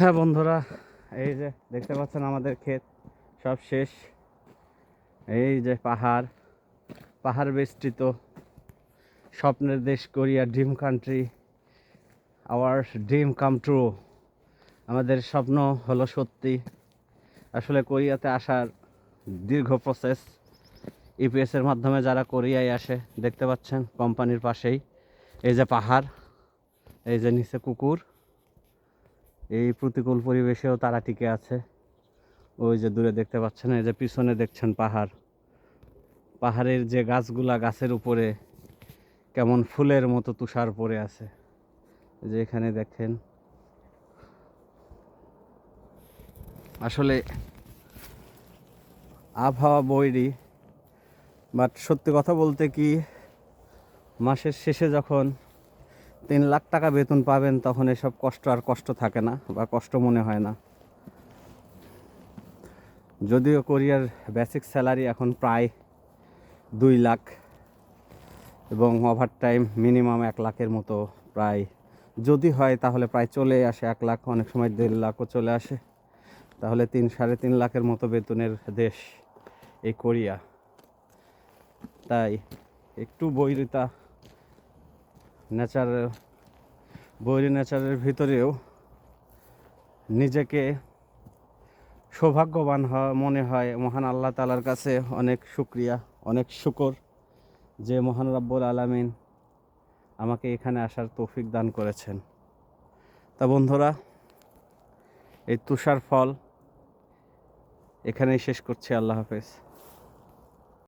হ্যাঁ বন্ধুরা, এই যে দেখতে পাচ্ছেন আমাদের ক্ষেত, সব শেষ। এই যে পাহাড় পাহাড় বেষ্টিত, স্বপ্নের দেশ Korea dream country, our dream come true. আমাদের স্বপ্ন হলো সত্যি। আসলে কোরিয়াতে আসার দীর্ঘ প্রসেস ইপিএস এর মাধ্যমে যারা কোরিয়ায় আসে, দেখতে পাচ্ছেন কোম্পানির পাশেই। এই যে পাহাড়, এই যে নিচে কুকুর। এই প্রতিকূল পরিবেশেও তারা টিকে আছে। ওই যে দূরে দেখতে পাচ্ছেন, এই যে পিছনে দেখছেন পাহাড়। পাহাড়ের যে গাছগুলা গাছের উপরে কেমন ফুলের মতো তুষার পড়ে আছে। যে এখানে দেখেন। আসলে আবহাওয়া বৈরি, বাট সত্যি কথা বলতে কি, মাসের শেষে যখন তিন লাখ টাকা বেতন পাবেন, তখন এসব কষ্ট আর কষ্ট থাকে না বা কষ্ট মনে হয় না। যদিও কোরিয়ার বেসিক স্যালারি এখন প্রায় দুই লাখ এবং ওভার টাইম মিনিমাম এক লাখের মতো প্রায়। যদি হয় তাহলে প্রায় চলে আসে, এক লাখ, অনেক সময় দেড় লাখও চলে আসে। তাহলে তিন, সাড়ে তিন লাখের মতো বেতনের দেশ এই কোরিয়া। তাই একটু বৈরিতা নেচার বৈরী নেচারের ভিতরেও নিজেকে সৌভাগ্যবান হয় মনে হয়। মহান আল্লাহ তালার কাছে অনেক শুক্রিয়া, অনেক শুকর যে মহান রব্বুল আলামিন আমাকে এখানে আসার তৌফিক দান করেছেন। তা বন্ধুরা, এই তুষার ফল এখানেই শেষ করছি। আল্লাহ হাফেজ।